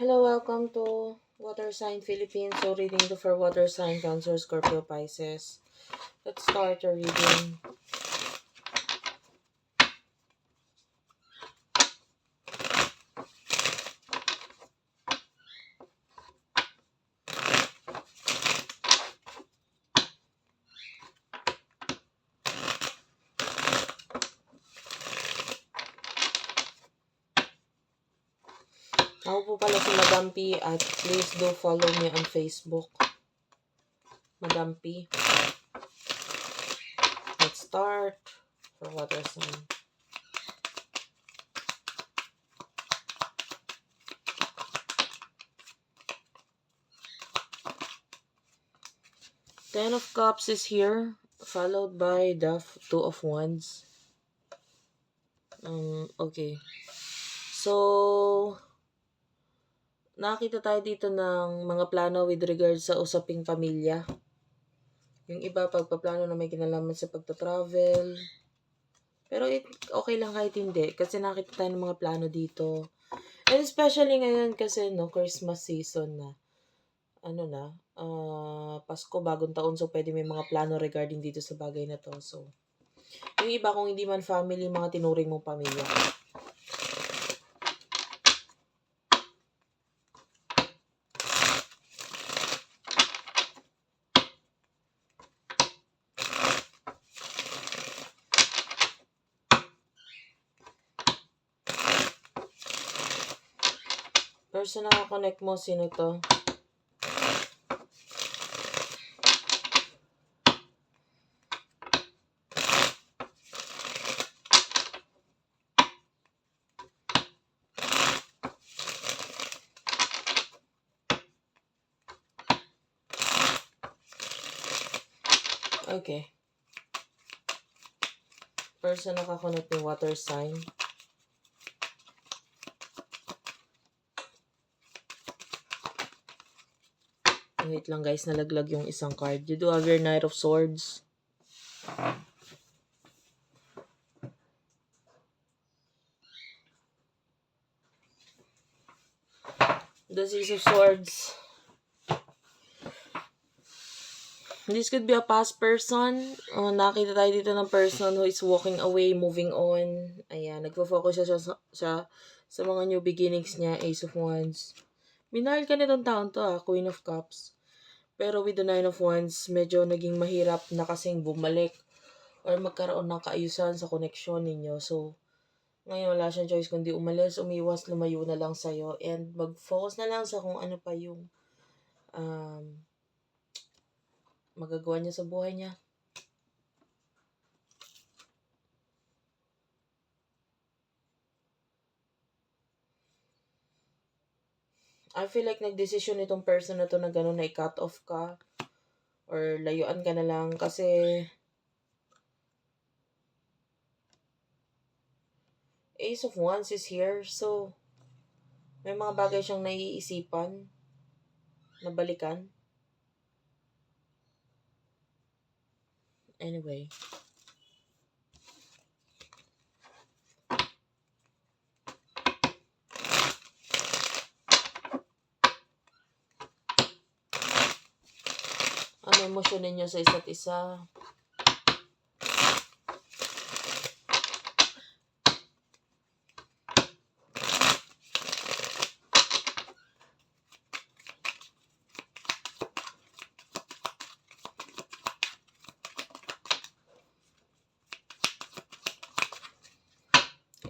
Hello, welcome to Water Sign Philippines. So, reading to for Water Sign, Cancer, Scorpio, Pisces. Let's start our reading. Po pala si Madam P at please do follow me on Facebook. Madam P. Let's start for water sign. Ten of Cups is here, followed by the Two of Wands. Um, okay. So, nakita tayo dito ng mga plano with regards sa usaping pamilya. Yung iba, pagpaplano na may kinalaman sa pagta-travel. Pero it, okay lang kahit hindi. Kasi nakita tayo ng mga plano dito. And especially ngayon kasi, no, Christmas season na. Ano na, ah, Pasko, bagong taon. So, pwede may mga plano regarding dito sa bagay na to. So, yung iba, kung hindi man family, mga tinuring mong pamilya. Person na connect mo, sino to? Okay. Person nakakonect ni water sign. Wait lang guys, nalaglag yung isang card. You do have your Knight of Swords. The Six of Swords. This could be a past person. Oh, nakita tayo dito ng person who is walking away, moving on. Ayan, nagfo-focus siya sa, sa, sa mga new beginnings niya, Ace of Wands. Minahal ka nitong taon to ah, Queen of Cups. Pero with the Nine of Wands, medyo naging mahirap na kasing bumalik or magkaroon ng kaayusan sa koneksyon ninyo. So, ngayon wala siyang choice kundi umalis, umiwas, lumayo na lang sa'yo and mag-focus na lang sa kung ano pa yung um, magagawa niya sa buhay niya. I feel like nagdesisyon itong person na to na gano'n na i-cut off ka or layuan ka na lang kasi Ace of Wands is here so may mga bagay siyang naiisipan na balikan. Anyway. Ano emosyon ninyo sa isa't isa?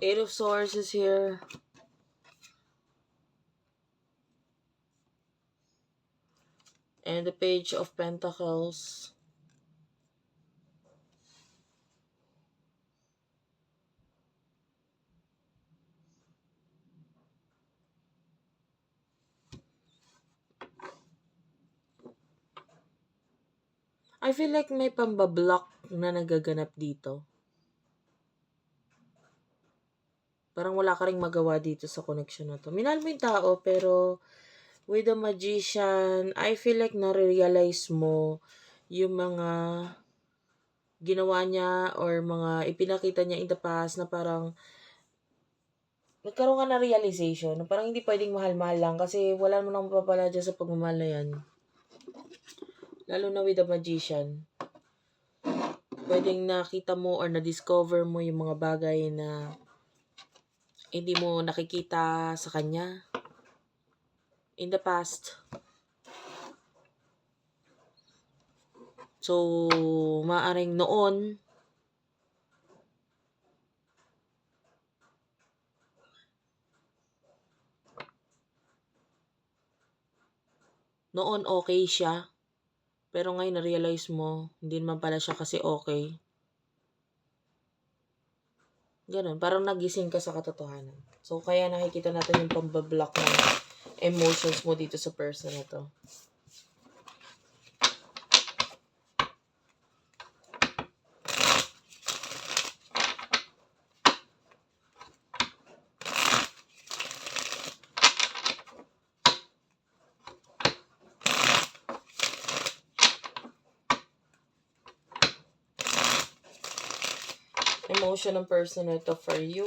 Eight of Swords is here. And the Page of Pentacles. I feel like may pambablock na nagaganap dito. Parang wala ka ring magawa dito sa connection na to. Minahal mo yung tao, pero with the magician, I feel like nare-realize mo yung mga ginawa niya or mga ipinakita niya in the past na parang nagkaroon ka na realization na parang hindi pwedeng mahal-mahal lang kasi wala mo nang mapapala dyan sa pagmamahal na yan. Lalo na with the magician. Pwedeng nakita mo or na-discover mo yung mga bagay na hindi mo nakikita sa kanya in the past. So, maaring noon, noon okay siya. Pero ngayon na-realize mo, hindi naman pala siya kasi okay. Ganun, parang nagising ka sa katotohanan. So, kaya nakikita natin yung pambablock ng emotions mo dito sa person na to. Emotion ng person na for you.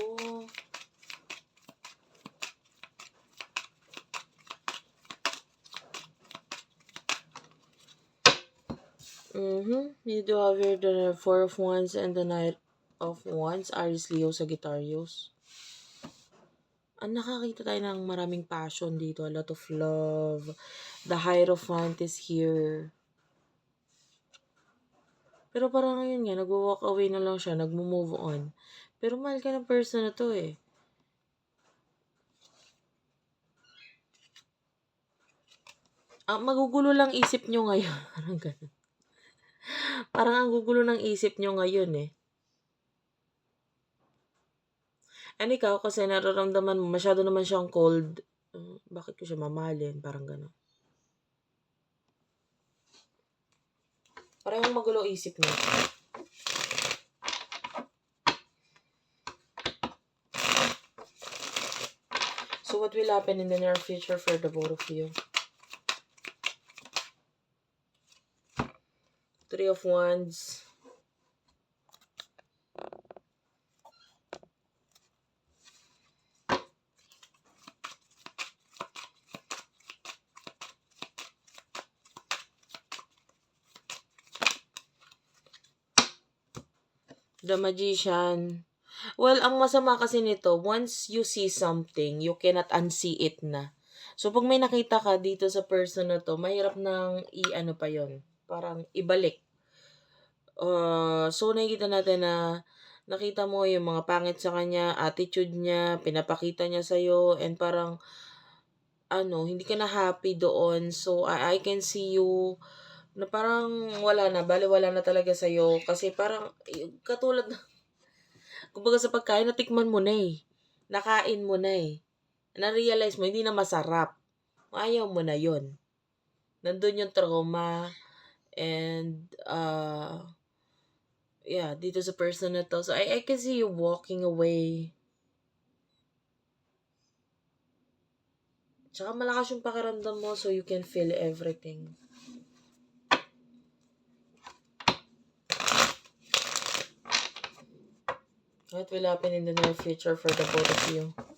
Mm-hmm. You do have here the Four of Wands and the Knight of Wands. Aries, Leo, Sagittarius. Ang nakakita tayo ng maraming passion dito. A lot of love. The Hierophant is here. Pero parang ngayon nga, nag-walk away na lang siya, nag-move on. Pero mahal ka ng person na to eh. Ah, magugulo lang isip nyo ngayon. Parang ganun. Parang ang gugulo ng isip nyo ngayon eh. And ikaw, kasi nararamdaman mo, masyado naman siyang cold. Uh, bakit ko siya mamahalin? Parang gano'n. Parang magulo isip niya. So what will happen in the near future for the both of you? Three of Wands. The Magician. Well, ang masama kasi nito, once you see something, you cannot unsee it na. So, pag may nakita ka dito sa person na to, mahirap nang i-ano pa yon Parang ibalik. Uh, so, nakikita natin na nakita mo yung mga pangit sa kanya, attitude niya, pinapakita niya sa'yo, and parang, ano, hindi ka na happy doon. So, I, I can see you na parang wala na, bali wala na talaga sa'yo. Kasi parang, katulad kumbaga sa pagkain, natikman mo na eh. Nakain mo na eh. Na-realize mo, hindi na masarap. Ayaw mo na yon Nandun yung trauma. And, uh, yeah, dito sa person na to. So, I, I can see you walking away. Tsaka malakas yung pakiramdam mo so you can feel everything. What will happen in the near future for the both of you?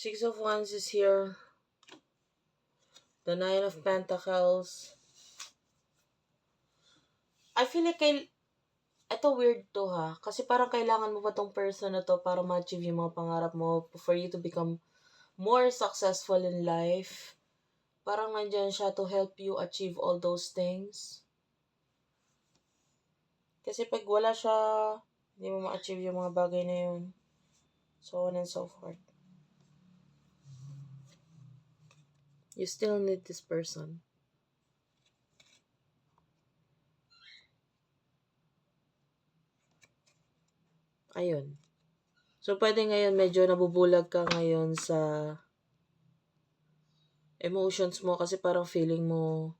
Six of Wands is here. The Nine of Pentacles. I feel like kay... Ito weird to ha. Kasi parang kailangan mo pa tong person na to para ma-achieve yung mga pangarap mo. For you to become more successful in life. Parang nandyan siya to help you achieve all those things. Kasi pag wala siya, hindi mo ma-achieve yung mga bagay na yun. So on and so forth. You still need this person. Ayun. So, pwede ngayon medyo nabubulag ka ngayon sa emotions mo kasi parang feeling mo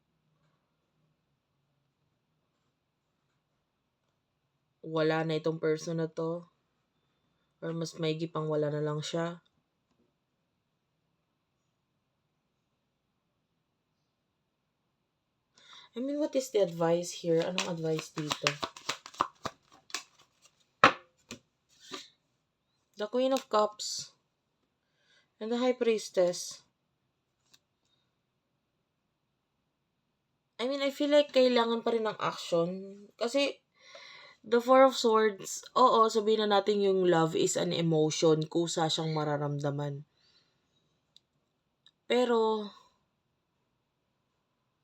wala na itong person na to or mas maigi pang wala na lang siya. I mean, what is the advice here? Anong advice dito? The Queen of Cups and the High Priestess. I mean, I feel like kailangan pa rin ng action. Kasi, the Four of Swords, oo, sabihin na natin yung love is an emotion, kusa siyang mararamdaman. Pero,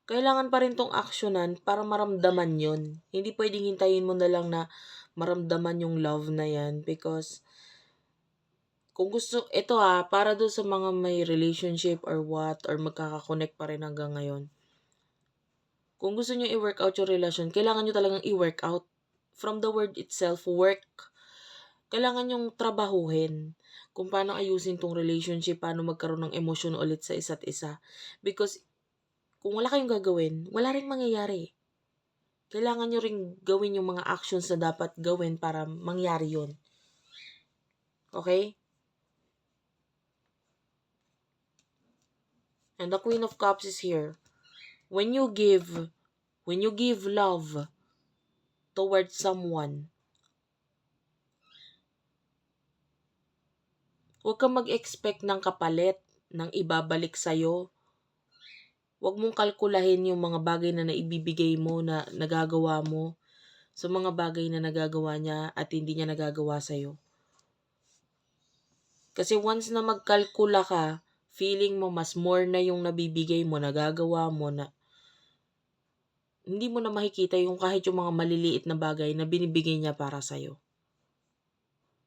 kailangan pa rin tong actionan para maramdaman yon Hindi pwedeng hintayin mo na lang na maramdaman yung love na yan because kung gusto, ito ha, para doon sa mga may relationship or what, or magkakakonect pa rin hanggang ngayon. Kung gusto nyo i-work out yung relasyon, kailangan nyo talagang i-work out. From the word itself, work. Kailangan nyong trabahuhin kung paano ayusin tong relationship, paano magkaroon ng emosyon ulit sa isa't isa. Because kung wala kayong gagawin, wala rin mangyayari. Kailangan nyo rin gawin yung mga actions na dapat gawin para mangyari yun. Okay? And the Queen of Cups is here. When you give, when you give love towards someone, huwag kang mag-expect ng kapalit ng ibabalik sa'yo. Huwag mong kalkulahin yung mga bagay na naibibigay mo, na nagagawa mo, sa mga bagay na nagagawa niya at hindi niya nagagawa sa'yo. Kasi once na magkalkula ka, feeling mo mas more na yung nabibigay mo, nagagawa mo na hindi mo na makikita yung kahit yung mga maliliit na bagay na binibigay niya para sa'yo.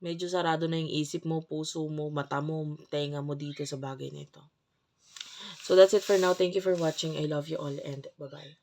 Medyo sarado na yung isip mo, puso mo, mata mo, tenga mo dito sa bagay na ito. So that's it for now. Thank you for watching. I love you all and bye-bye.